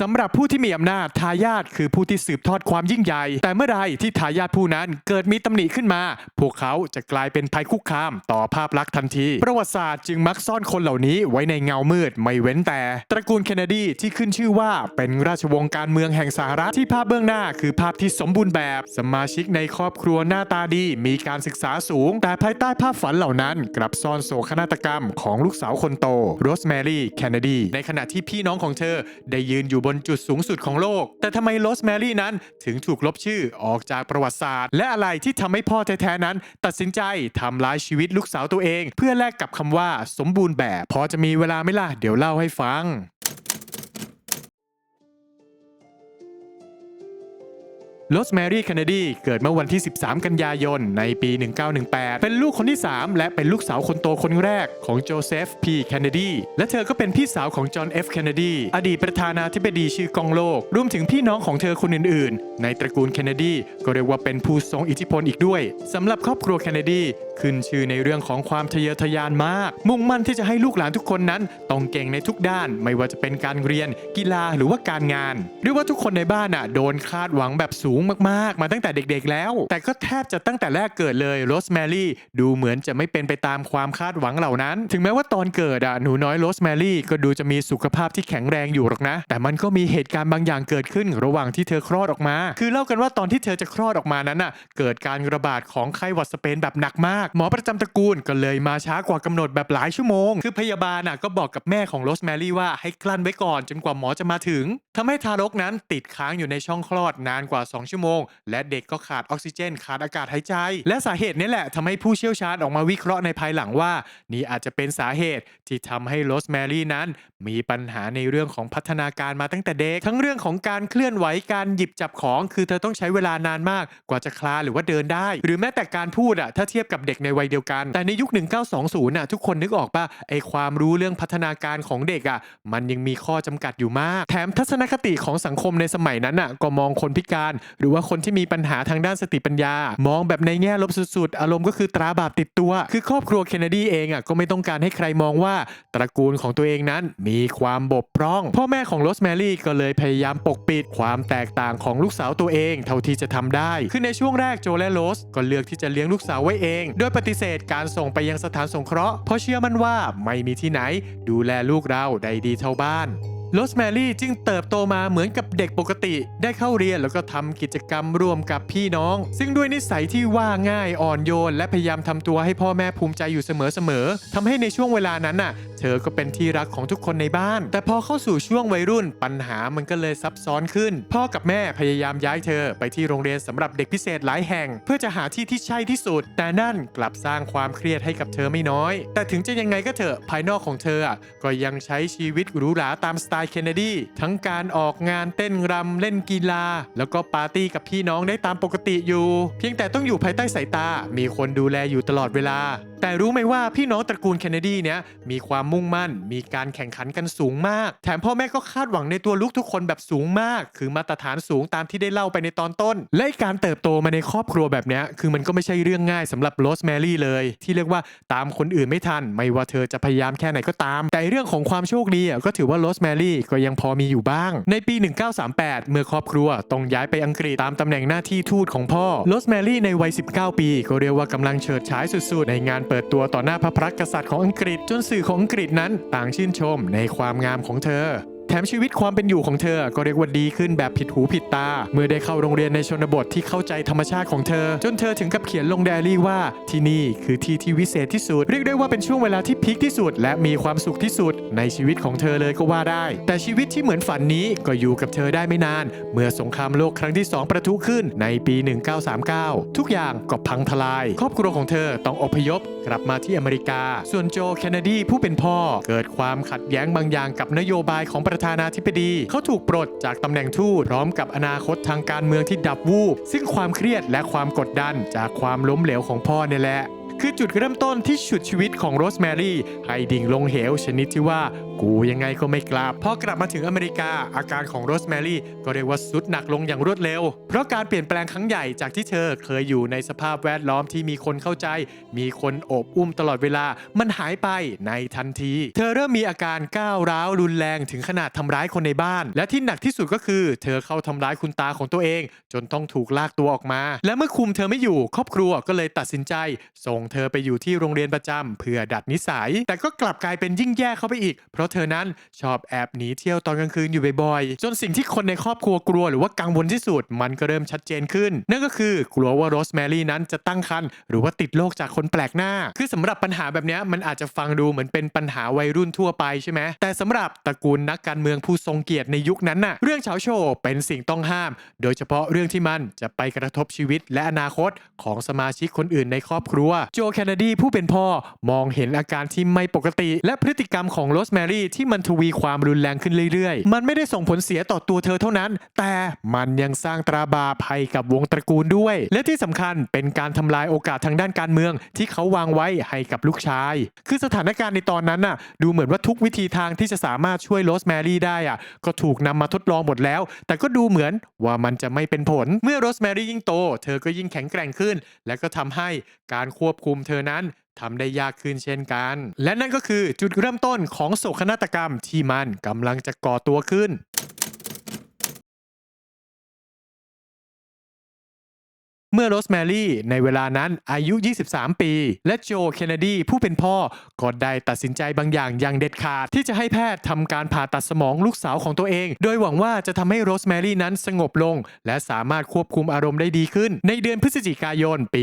สำหรับผู้ที่มีอำนาจทายาทคือผู้ที่สืบทอดความยิ่งใหญ่ แต่เมื่อใดที่ทายาทผู้นั้นเกิดมีตำหนิขึ้นมา พวกเขาจะกลายเป็นภัยคุกคามต่อภาพลักษณ์ทันที ประวัติศาสตร์จึงมักซ่อนคนเหล่านี้ไว้ในเงามืดไม่เว้นแต่ ตระกูลเคนเนดีที่ขึ้นชื่อว่าเป็นราชวงศ์การเมืองแห่งสหรัฐที่ภาพเบื้องหน้าคือภาพที่สมบูรณ์แบบ สมาชิกในครอบครัวหน้าตาดี มีการศึกษาสูง แต่ภายใต้ภาพฝันเหล่านั้น กลับซ่อนโศกนาฏกรรมของลูกสาวคนโตโรสแมรี่เคนเนดีในขณะที่พี่น้องของเธอได้ยืนอยู่บนนจุดสูงสุดของโลก แต่ทำไมโรสแมรี่นั้นถึงถูกลบชื่อออกจากประวัติศาสตร์ และอะไรที่ทำให้พ่อแท้ๆนั้น ตัดสินใจทำร้ายชีวิตลูกสาวตัวเอง เพื่อแลกกับคำว่าสมบูรณ์แบบ พอจะมีเวลาไหม่ล่ะเดี๋ยวเล่าให้ฟัง โรสแมรี่เคนเนดีเกิดเมื่อวันที่ 13 กันยายน ในปี 1918 เป็นลูกคนที่ 3 และเป็นลูกสาวคนโตคนแรกของโจเซฟพีเคนเนดีและเธอก็เป็นพี่สาวของจอห์นเอฟเคนเนดีอดีตประธานาธิบดีชื่อกองโลก รวมถึงพี่น้องของเธอคนอื่น ๆ ในตระกูลเคนเนดีก็เรียกว่าเป็นผู้ทรงอิทธิพลอีกด้วยสำหรับครอบครัวเคนเนดีขึ้นชื่อในเรื่องของความทะเยอทะยานมาก มุ่งมั่นที่จะให้ลูกหลานทุกคนนั้นต้องเก่งในทุกด้าน ไม่ว่าจะเป็นการเรียน กีฬาหรือว่าการงานเรียกว่าทุกคนในบ้านอะโดนคาดหวังแบบสูงมากๆ มาตั้งแต่เด็กๆแล้ว แต่ก็แทบจะตั้งแต่แรกเกิดเลยโรสแมรี่ดูเหมือนจะไม่เป็นไปตามความคาดหวังเหล่านั้น ถึงแม้ว่าตอนเกิดอะหนูน้อยโรสแมรี่ก็ดูจะมีสุขภาพที่แข็งแรงอยู่หรอกนะ แต่มันก็มีเหตุการณ์บางอย่างเกิดขึ้นระหว่างที่เธอคลอดออกมา คือเล่ากันว่าตอนที่เธอจะคลอดออกมานั้นอะ เกิดการระบาดของไข้หวัดสเปนแบบหนักมาก หมอประจำตระกูลก็เลยมาช้ากว่ากำหนดแบบหลายชั่วโมง คือพยาบาลอะก็บอกกับแม่ของโรสแมรี่ว่าให้กลั้นไว้ก่อนจนกว่าหมอจะมาถึงทำให้ทารกนั้นติดค้างอยู่ในช่องคลอดนานกว่า 2ชั่วโมง และเด็กก็ขาดออกซิเจน ขาดอากาศหายใจ และสาเหตุนี้แหละทำให้ผู้เชี่ยวชาญออกมาวิเคราะห์ในภายหลังว่า นี่อาจจะเป็นสาเหตุที่ทำให้โรสแมรี่นั้น มีปัญหาในเรื่องของพัฒนาการมาตั้งแต่เด็ก ทั้งเรื่องของการเคลื่อนไหวการหยิบจับของ คือเธอต้องใช้เวลานานมากกว่าจะคลานหรือว่าเดินได้ หรือแม้แต่การพูดอะถ้าเทียบกับเด็กในวัยเดียวกัน แต่ในยุค 1920น่ะทุกคนนึกออกป่ะไอความรู้เรื่องพัฒนาการของเด็กอะมันยังมีข้อจำกัดอยู่มาก แถมทัศนคติของสังคมในสมัยนั้นอะก็มองคนพิการหรือว่าคนที่มีปัญหาทางด้านสติปัญญา มองแบบในแง่ลบสุดๆ อารมณ์ก็คือตราบาปติดตัว คือครอบครัวเคนเนดีเองอะก็ไม่ต้องการให้ใครมองว่าตระกูลของตัวเองนั้นมีความบกพร่อง พ่อแม่ของโรสแมรี่ก็เลยพยายามปกปิดความแตกต่างของลูกสาวตัวเองเท่าที่จะทำได้ คือในช่วงแรกโจและโรสก็เลือกที่จะเลี้ยงลูกสาวไว้เอง โดยปฏิเสธการส่งไปยังสถานสงเคราะห์เพราะเชื่อมั่นว่าไม่มีที่ไหน ดูแลลูกเราได้ดีเท่าบ้าน โรสแมรี่จึงเติบโตมาเหมือนกับเด็กปกติ ได้เข้าเรียนแล้วก็ทำกิจกรรมร่วมกับพี่น้อง ซึ่งด้วยนิสัยที่ว่าง่ายอ่อนโยน และพยายามทำตัวให้พ่อแม่ภูมิใจอยู่เสมอๆทำให้ในช่วงเวลานั้นน่ะ เธอก็เป็นที่รักของทุกคนในบ้าน แต่พอเข้าสู่ช่วงวัยรุ่นปัญหามันก็เลยซับซ้อนขึ้น พ่อกับแม่พยายามย้ายเธอไปที่โรงเรียนสำหรับเด็กพิเศษหลายแห่ง เพื่อจะหาที่ที่ใช่ที่สุด แต่นั่นกลับสร้างความเครียดให้กับเธอไม่น้อย แต่ถึงจะยังไงก็เถอะภายนอกของเธออะก็ยังใช้ชีวิตหรูหราตามสไตล์เคนเนดีทั้งการออกงานเต้นรำเล่นกีฬา แล้วก็ปาร์ตี้กับพี่น้องได้ตามปกติอยู่ เพียงแต่ต้องอยู่ภายใต้สายตา มีคนดูแลอยู่ตลอดเวลา แต่รู้ไหมว่าพี่น้องตระกูลเคนเนดีเนี้ยมีความมุ่งมั่น มีการแข่งขันกันสูงมาก แถมพ่อแม่ก็คาดหวังในตัวลูกทุกคนแบบสูงมาก คือมาตรฐานสูงตามที่ได้เล่าไปในตอนต้น และการเติบโตมาในครอบครัวแบบเนี้ยคือมันก็ไม่ใช่เรื่องง่ายสำหรับโรสแมรี่เลย ที่เรียกว่าตามคนอื่นไม่ทัน ไม่ว่าเธอจะพยายามแค่ไหนก็ตาม แต่เรื่องของความโชคดีอะก็ถือว่าโรสแมรี่ก็ยังพอมีอยู่บ้าง ในปี 1938 เมื่อครอบครัวต้องย้ายไปอังกฤษตามตำแหน่งหน้าที่ทูตของพ่อโรสแมรี่ในวัย 19 ปี ก็เรียกว่ากำลังเฉิดฉายสุดๆ ในงานเปิดตัวต่อหน้าพระพระกษัตริย์ของอังกฤษจนสื่อของอังกฤษนั้นต่างชื่นชมในความงามของเธอ แถมชีวิตความเป็นอยู่ของเธอก็เรียกว่าดีขึ้นแบบผิดหูผิดตา เมื่อได้เข้าโรงเรียนในชนบทที่เข้าใจธรรมชาติของเธอ จนเธอถึงกับเขียนลงไดอารี่ว่าที่นี่คือที่ที่วิเศษที่สุด เรียกได้ว่าเป็นช่วงเวลาที่พีคที่สุด และมีความสุขที่สุด ในชีวิตของเธอเลยก็ว่าได้ แต่ชีวิตที่เหมือนฝันนี้ก็อยู่กับเธอได้ไม่นาน เมื่อสงครามโลกครั้งที่ 2 ประทุขึ้นในปี 1939 ทุกอย่างก็พังทลาย ครอบครัวของเธอต้องอพยพกลับมาที่อเมริกา ส่วนโจเคนเนดีผู้เป็นพ่อเกิดความขัดแย้งบางอย่างกับนโยบายของประธานาธิบดี เขาถูกปลดจากตำแหน่งทูตพร้อมกับอนาคตทางการเมืองที่ดับวูบ ซึ่งความเครียดและความกดดันจากความล้มเหลวของพ่อเนี่ยแหละคือจุดเริ่มต้นที่ฉุดชีวิตของโรสแมรี่ให้ดิ่งลงเหวชนิดที่ว่า กูยังไงก็ไม่กลับพอกลับมาถึงอเมริกา อาการของโรสแมรี่ก็เรียกว่าสุดหนักลงอย่างรวดเร็ว เพราะการเปลี่ยนแปลงครั้งใหญ่จากที่เธอเคยอยู่ในสภาพแวดล้อมที่มีคนเข้าใจ มีคนโอบอุ้มตลอดเวลามันหายไปในทันที เธอเริ่มมีอาการก้าวร้าวรุนแรงถึงขนาดทำร้ายคนในบ้าน และที่หนักที่สุดก็คือ เธอเข้าทำร้ายคุณตาของตัวเอง จนต้องถูกลากตัวออกมา และเมื่อคุมเธอไม่อยู่ครอบครัวก็เลยตัดสินใจ ส่งเธอไปอยู่ที่โรงเรียนประจำเพื่อดัดนิสัย แต่ก็กลับกลายเป็นยิ่งแย่เข้าไปอีก เพราะเธอนั้นชอบแอบหนีเที่ยวตอนกลางคืนอยู่บ่อยๆ จนสิ่งที่คนในครอบครัวกลัวหรือว่ากังวลที่สุด มันก็เริ่มชัดเจนขึ้น นั่นก็คือกลัวว่าโรสแมรี่นั้นจะตั้งครรภ์หรือว่าติดโรคจากคนแปลกหน้า คือสำหรับปัญหาแบบนี้มันอาจจะฟังดูเหมือนเป็นปัญหาวัยรุ่นทั่วไปใช่ไหมแต่สำหรับตระกูลนักการเมืองผู้ทรงเกียรติในยุคนั้นน่ะเรื่องเฉาโชว์เป็นสิ่งต้องห้าม โดยเฉพาะเรื่องที่มันจะไปกระทบชีวิตและอนาคตของสมาชิกคนอื่นในครอบครัว โจแคนนดีผู้เป็นพ่อมองเห็นอาการที่ไม่ปกติ และพฤติกรรมของโรสแมรี่ที่มันทวีความรุนแรงขึ้นเรื่อยๆ มันไม่ได้ส่งผลเสียต่อตัวเธอเท่านั้น แต่มันยังสร้างตราบาปให้กับวงตระกูลด้วย และที่สำคัญเป็นการทำลายโอกาสทางด้านการเมือง ที่เขาวางไว้ให้กับลูกชาย คือสถานการณ์ในตอนนั้นน่ะ ดูเหมือนว่าทุกวิธีทางที่จะสามารถช่วยโรสแมรี่ได้อะ ก็ถูกนำมาทดลองหมดแล้ว แต่ก็ดูเหมือนว่ามันจะไม่เป็นผล เมื่อโรสแมรี่ยิ่งโต เธอก็ยิ่งแข็งแกร่งขึ้น และก็ทำให้การควบคุมเธอนั้น ทำได้ยากขึ้นเช่นกัน และนั่นก็คือจุดเริ่มต้นของโศกนาฏกรรมที่มันกำลังจะก่อตัวขึ้น เมื่อโรสแมรี่ในเวลานั้นอายุ 23 ปี และโจเคนเนดีผู้เป็นพ่อก็ได้ตัดสินใจบางอย่างอย่างเด็ดขาด ที่จะให้แพทย์ทำการผ่าตัดสมองลูกสาวของตัวเอง โดยหวังว่าจะทำให้โรสแมรี่นั้นสงบลง และสามารถควบคุมอารมณ์ได้ดีขึ้น ในเดือนพฤศจิกายนปี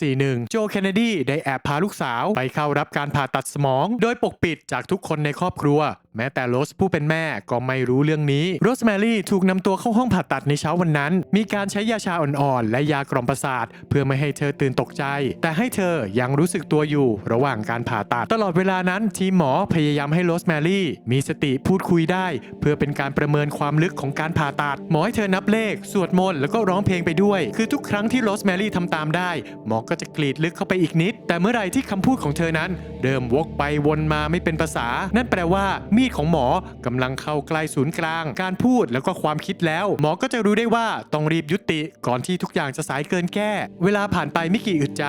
1941 โจเคนเนดีได้แอบพาลูกสาวไปเข้ารับการผ่าตัดสมอง โดยปกปิดจากทุกคนในครอบครัว แม้แต่โรสผู้เป็นแม่ก็ไม่รู้เรื่องนี้โรสแมรี่ถูกนำตัวเข้าห้องผ่าตัดในเช้าวันนั้น มีการใช้ยาชาอ่อนๆ และยากล่อมประสาท เพื่อไม่ให้เธอตื่นตกใจ แต่ให้เธอยังรู้สึกตัวอยู่ระหว่างการผ่าตัด ตลอดเวลานั้นทีมหมอพยายามให้โรสแมรี่มีสติพูดคุยได้ เพื่อเป็นการประเมินความลึกของการผ่าตัด หมอให้เธอนับเลข สวดมนต์แล้วก็ร้องเพลงไปด้วย คือทุกครั้งที่โรสแมรี่ทำตามได้ หมอก็จะกรีดลึกเข้าไปอีกนิด แต่เมื่อไรที่คำพูดของเธอนั้น เริ่มวกไปวนมาไม่เป็นภาษา นั่นแปลว่ามีดของหมอกำลังเข้าใกล้ศูนย์กลาง การพูดแล้วก็ความคิดแล้ว หมอก็จะรู้ได้ว่าต้องรีบยุติก่อนที่ทุกอย่างจะสายเกินแก้ เวลาผ่านไปไม่กี่อึดใจ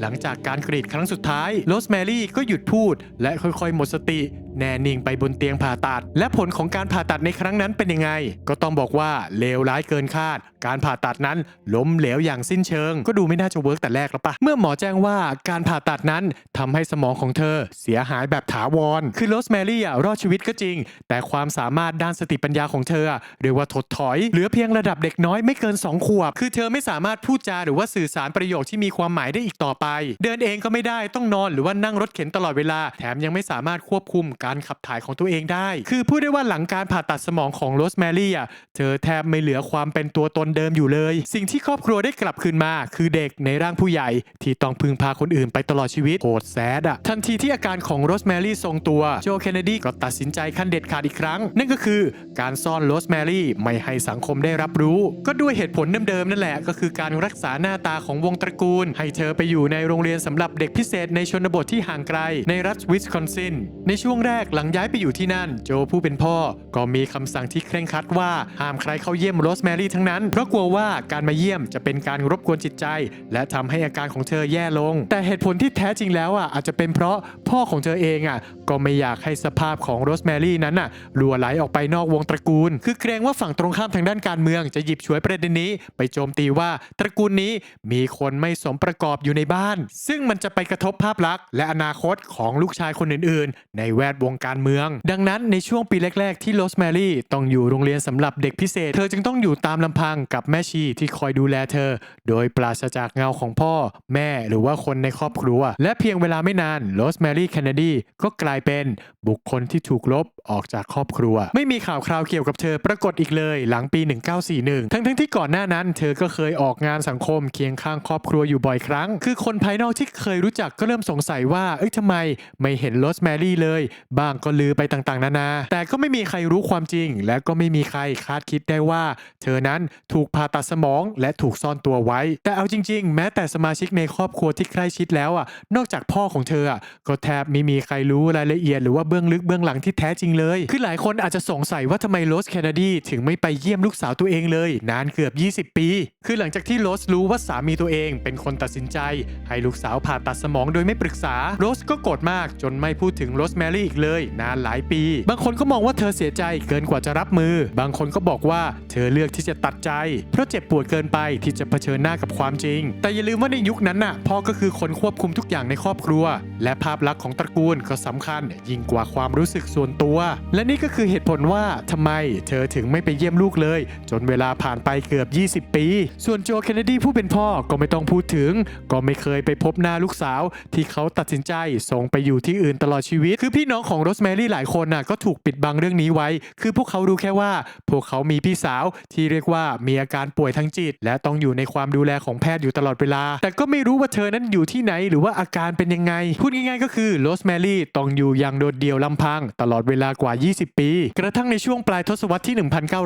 หลังจากการกรีดครั้งสุดท้ายโรสแมรี่ก็หยุดพูด และค่อยๆหมดสติแน่นิ่งไปบนเตียงผ่าตัด และผลของการผ่าตัดในครั้งนั้นเป็นยังไง ก็ต้องบอกว่าเลวร้ายเกินคาด การผ่าตัดนั้นล้มเหลวอย่างสิ้นเชิง ก็ดูไม่น่าจะเวิร์กแต่แรกแล้วปะเมื่อหมอแจ้งว่าการผ่าตัดนั้นทำให้สมองของเธอเสียหายแบบถาวร คือโรสแมรี่รอดชีวิตก็จริง แต่ความสามารถด้านสติปัญญาของเธอเรียกว่าถดถอย เหลือเพียงระดับเด็กน้อยไม่เกิน 2 ขวบ คือเธอไม่สามารถพูดจาหรือว่าสื่อสารประโยคที่มีความหมายได้อีกต่อไป เดินเองก็ไม่ได้ต้องนอนหรือว่านั่งรถเข็นตลอดเวลา แถมยังไม่สามารถควบคุมการขับถ่ายของตัวเองได้ คือพูดได้ว่าหลังการผ่าตัดสมองของโรสแมรี่อะเธอแทบไม่เหลือความเป็นตัวตนเดิมอยู่เลย สิ่งที่ครอบครัวได้กลับคืนมา คือเด็กในร่างผู้ใหญ่ ที่ต้องพึ่งพาคนอื่นไปตลอดชีวิตโหดแซดอะทันทีที่อาการของโรสแมรี่ทรงตัวโจเคนเนดีก็ตัดสินใจขั้นเด็ดขาดอีกครั้ง นั่นก็คือการซ่อนโรสแมรี่ไม่ให้สังคมได้รับรู้ ก็ด้วยเหตุผลเดิมๆนั่นแหละ ก็คือการรักษาหน้าตาของวงตระกูล ให้เธอไปอยู่ในโรงเรียนสำหรับเด็กพิเศษในชนบทที่ห่างไกล ในรัฐวิสคอนซินในช่วงแรกหลังย้ายไปอยู่ที่นั่น โจผู้เป็นพ่อก็มีคำสั่งที่เคร่งครัดว่าห้ามใครเข้าเยี่ยมโรสแมรี่ทั้งนั้น เพราะกลัวว่าการมาเยี่ยมจะเป็นการรบกวนจิตใจ และทำให้อาการของเธอแย่ลง แต่เหตุผลที่แท้จริงแล้วอะอาจจะเป็นเพราะพ่อของเธอเองอะก็ไม่อยากให้สภาพของโรสแมรี่นั้นอะลัวไหลออกไปนอกวงตระกูล คือเกรงว่าฝั่งตรงข้ามทางด้านการเมืองจะหยิบฉวยประเด็นนี้ ไปโจมตีว่าตระกูลนี้มีคนไม่สมประกอบอยู่ในบ้าน ซึ่งมันจะไปกระทบภาพลักษณ์และอนาคตของลูกชายคนอื่น ๆ ในแวดวงการเมือง ดังนั้นในช่วงปีแรก ๆ ที่โรสแมรี่ต้องอยู่โรงเรียนสำหรับเด็กพิเศษ เธอจึงต้องอยู่ตามลำพังกับแม่ชีที่คอยดูแลเธอ โดยปราศจากเงาของพ่อ แม่หรือว่าคนในครอบครัว และเพียงเวลาไม่นานโรสแมรี่เคนเนดีก็กลายเป็นบุคคลที่ถูกลบออกจากครอบครัว ไม่มีข่าวคราวเกี่ยวกับเธอปรากฏอีกเลยหลังปี 1941 ทั้งๆที่ก่อนหน้านั้น เธอก็เคยออกงานสังคมเคียงข้างครอบครัวอยู่บ่อยครั้ง คือคนภายนอกที่เคยรู้จักก็เริ่มสงสัยว่าเอ้ยทำไมไม่เห็นโรสแมรี่เลยบ้างก็ลือไปต่างๆ นานา แต่ก็ไม่มีใครรู้ความจริง และก็ไม่มีใครคาดคิดได้ว่า เธอนั้นถูกผ่าตัดสมองและถูกซ่อนตัวไว้ แต่เอาจริง ๆ แม้แต่สมาชิกในครอบครัวที่ใกล้ชิดแล้วอะ นอกจากพ่อของเธออะก็แทบไม่มีใครรู้รายละเอียดหรือว่าเบื้องลึกเบื้องหลังที่แท้จริงเลย คือหลายคนอาจจะสงสัยว่าทำไมโรสแคนาดีถึงไม่ไปเยี่ยมลูกสาวตัวเองเลย นานเกือบ 20 ปี คือหลังจากที่โรสรู้ว่าสามีตัวเอง เป็นคนตัดสินใจ ให้ลูกสาวผ่าตัดสมองโดยไม่ปรึกษาโรสก็โกรธมากจนไม่พูดถึงโรสแมรี่อีกเลย นานหลายปี บางคนก็มองว่าเธอเสียใจเกินกว่าจะรับมือ บางคนก็บอกว่าเธอเลือกที่จะตัดใจ เพราะเจ็บปวดเกินไปที่จะเผชิญหน้ากับความจริง แต่อย่าลืมว่าในยุคนั้นน่ะพ่อก็คือคนควบคุมทุกอย่างในครอบครัว และภาพลักษณ์ของตระกูลก็สำคัญ ยิ่งกว่าความรู้สึกส่วนตัว และนี่ก็คือเหตุผลว่าทำไมเธอถึงไม่ไปเยี่ยมลูกเลย จนเวลาผ่านไปเกือบ 20 ปี ส่วนโจเคนเนดีผู้เป็นพ่อก็ไม่ต้องพูดถึง ก็ไม่เคยไปพบหน้าลูกสาว ที่เขาตัดสินใจส่งไปอยู่ที่อื่นตลอดชีวิต คือพี่น้องของของโรสแมรี่หลายคนน่ะก็ถูกปิดบังเรื่องนี้ไว้ คือพวกเขารู้แค่ว่า พวกเขามีพี่สาวที่เรียกว่ามีอาการป่วยทางจิต และต้องอยู่ในความดูแลของแพทย์อยู่ตลอดเวลา แต่ก็ไม่รู้ว่าเธอนั้นอยู่ที่ไหนหรือว่าอาการเป็นยังไง พูดง่ายๆก็คือโรสแมรี่ต้องอยู่อย่างโดดเดี่ยวลำพัง ตลอดเวลากว่า 20 ปี กระทั่งในช่วงปลายทศวรรษที่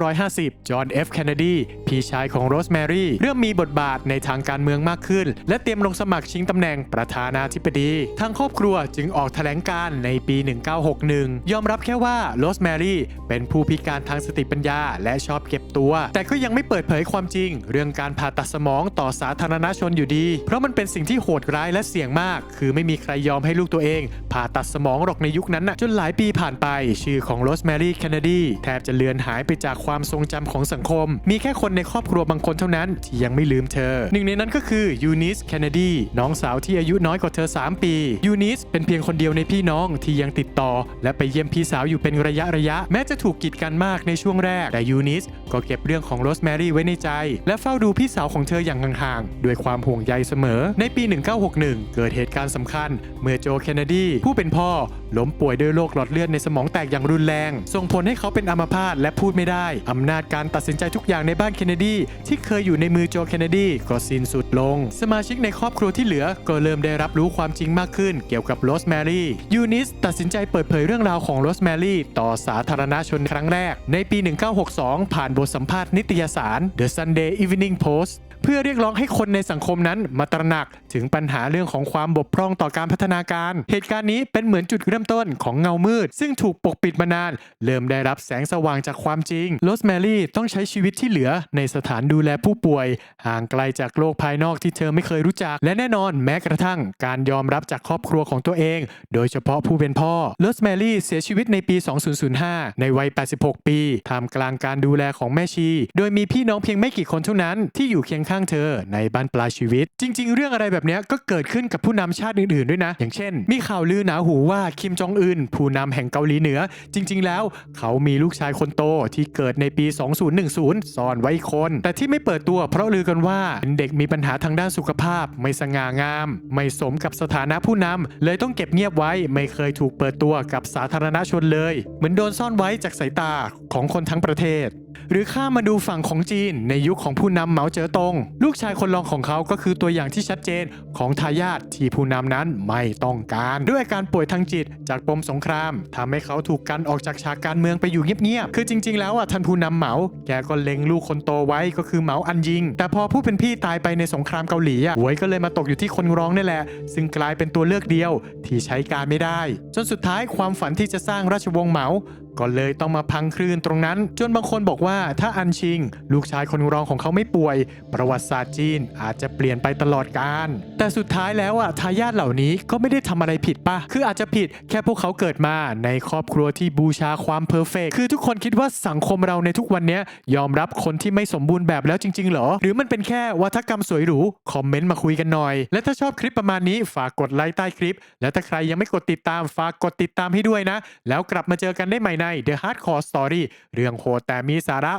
1950 จอห์นเอฟเคนเนดีพี่ชายของโรสแมรี่เริ่มมีบทบาทในทางการเมืองมากขึ้น และเตรียมลงสมัครชิงตำแหน่งประธานาธิบดีทางครอบครัวจึงออกแถลงการ์ในปี 19 1961 ยอมรับแค่ว่าโรสแมรี่เป็นผู้พิการทางสติปัญญาและชอบเก็บตัว แต่ก็ยังไม่เปิดเผยความจริง เรื่องการผ่าตัดสมองต่อสาธารณชนอยู่ดี เพราะมันเป็นสิ่งที่โหดร้ายและเสี่ยงมาก คือไม่มีใครยอมให้ลูกตัวเอง ผ่าตัดสมองหรอกในยุคนั้นนะจนหลายปีผ่านไปชื่อของโรสแมรี่เคนเนดีแทบจะเลือนหายไปจากความทรงจำของสังคม มีแค่คนในครอบครัวบางคนเท่านั้นที่ยังไม่ลืมเธอ หนึ่งในนั้นก็คือยูนิสเคนเนดีน้องสาวที่อายุน้อยกว่าเธอ 3 ปียูนิสเป็นเพียงคนเดียวในพี่น้องที่ยังติดต่อ และไปเยี่ยมพี่สาวอยู่เป็นระยะระยะ แม้จะถูกกีดกันมากในช่วงแรก แต่ยูนิสก็เก็บเรื่องของโรสแมรี่ไว้ในใจ และเฝ้าดูพี่สาวของเธออย่างห่างๆ ด้วยความห่วงใยเสมอ ในปี 1961 เกิดเหตุการณ์สำคัญ เมื่อโจเคนเนดี ผู้เป็นพ่อ ล้มป่วยด้วยโรคหลอดเลือดในสมองแตกอย่างรุนแรง ส่งผลให้เขาเป็นอัมพาตและพูดไม่ได้ อำนาจการตัดสินใจทุกอย่างในบ้านเคนเนดี ที่เคยอยู่ในมือโจเคนเนดีก็สิ้นสุดลง สมาชิกในครอบครัวที่เหลือก็เริ่มได้รับรู้ความจริงมากขึ้น เกี่ยวกับโรสแมรี่ยูนิสตัดสินใจเปิดเผยเรื่องราวของโรสแมรี่ต่อสาธารณชนครั้งแรก ในปี 1962 ผ่านบทสัมภาษณ์นิตยสาร The Sunday Evening Post เพื่อเรียกร้องให้คนในสังคมนั้น มาตระหนักถึงปัญหาเรื่องของความบกพร่องต่อการพัฒนาการ เหตุการณ์นี้เป็นเหมือนจุดเริ่มต้นของเงามืด ซึ่งถูกปกปิดมานาน เริ่มได้รับแสงสว่างจากความจริงโรสแมรี่ต้องใช้ชีวิตที่เหลือในสถานดูแลผู้ป่วย ห่างไกลจากโลกภายนอกที่เธอไม่เคยรู้จัก และแน่นอนแม้กระทั่งการยอมรับจากครอบครัวของตัวเอง โดยเฉพาะผู้เป็นพ่อโรสแมรี่เสียชีวิตในปี 2005 ในวัย 86 ปีท่ามกลางการดูแลของแม่ชี โดยมีพี่น้องเพียงไม่กี่คนเท่านั้นที่อยู่เคียงข้างเธอในบ้านปลายชีวิต จริง ๆ เรื่องอะไรแบบนี้ก็เกิดขึ้นกับผู้นำชาติอื่นๆด้วยนะ อย่างเช่น มีข่าวลือหนาหูว่าคิมจองอึนผู้นำแห่งเกาหลีเหนือ จริง ๆ แล้ว เขามีลูกชายคนโตที่เกิดในปี 2010 ซ่อนไว้คน แต่ที่ไม่เปิดตัวเพราะลือกันว่าเป็นเด็กมีปัญหาทางด้านสุขภาพ ไม่สง่างาม ไม่สมกับสถานะผู้นำเลยต้องเก็บเงียบไว้ไม่เคยถูกเปิดตัวกับสาธารณชนเลย เหมือนโดนซ่อนไว้จากสายตาของคนทั้งประเทศ หรือข้ามมาดูฝั่งของจีนในยุคของผู้นำเหมาเจ๋อตง ลูกชายคนรองของเขาก็คือตัวอย่างที่ชัดเจนของทายาทที่ผู้นำนั้นไม่ต้องการ ด้วยอาการป่วยทางจิตจากปมสงครามทำให้เขาถูกกันออกจากฉากการเมืองไปอยู่เงียบๆคือจริง ๆ แล้วอะท่านผู้นำเหมา แกก็เล็งลูกคนโตไว้ก็คือเหมาอันยิง แต่พอผู้เป็นพี่ตายไปในสงครามเกาหลีอะหวยก็เลยมาตกอยู่ที่คนร้องนี่แหละ ซึ่งกลายเป็นตัวเลือกเดียวที่ใช้การไม่ได้ จนสุดท้ายความฝันที่จะสร้างราชวงศ์เหมา ก็เลยต้องมาพังคลื่นตรงนั้น จนบางคนบอกว่าถ้าอันชิง ลูกชายคนรองของเขาไม่ป่วย ประวัติศาสตร์จีนอาจจะเปลี่ยนไปตลอดกาลแต่สุดท้ายแล้วอะทายาทเหล่านี้ก็ไม่ได้ทำอะไรผิดป่ะคืออาจจะผิดแค่พวกเขาเกิดมาในครอบครัวที่บูชาความเพอร์เฟกคือทุกคนคิดว่าสังคมเราในทุกวันนี้ยอมรับคนที่ไม่สมบูรณ์แบบแล้วจริง ๆ เหรอ หรือมันเป็นแค่วัฒกรรมสวยหรูคอมเมนต์มาคุยกันหน่อย และถ้าชอบคลิปประมาณนี้ฝากกดไลค์ใต้คลิป และถ้าใครยังไม่กดติดตามฝากกดติดตามให้ด้วยนะ แล้วกลับมาเจอกันได้ใหม่นะใน The Hardcore Story เรื่องโหดแต่มีสาระ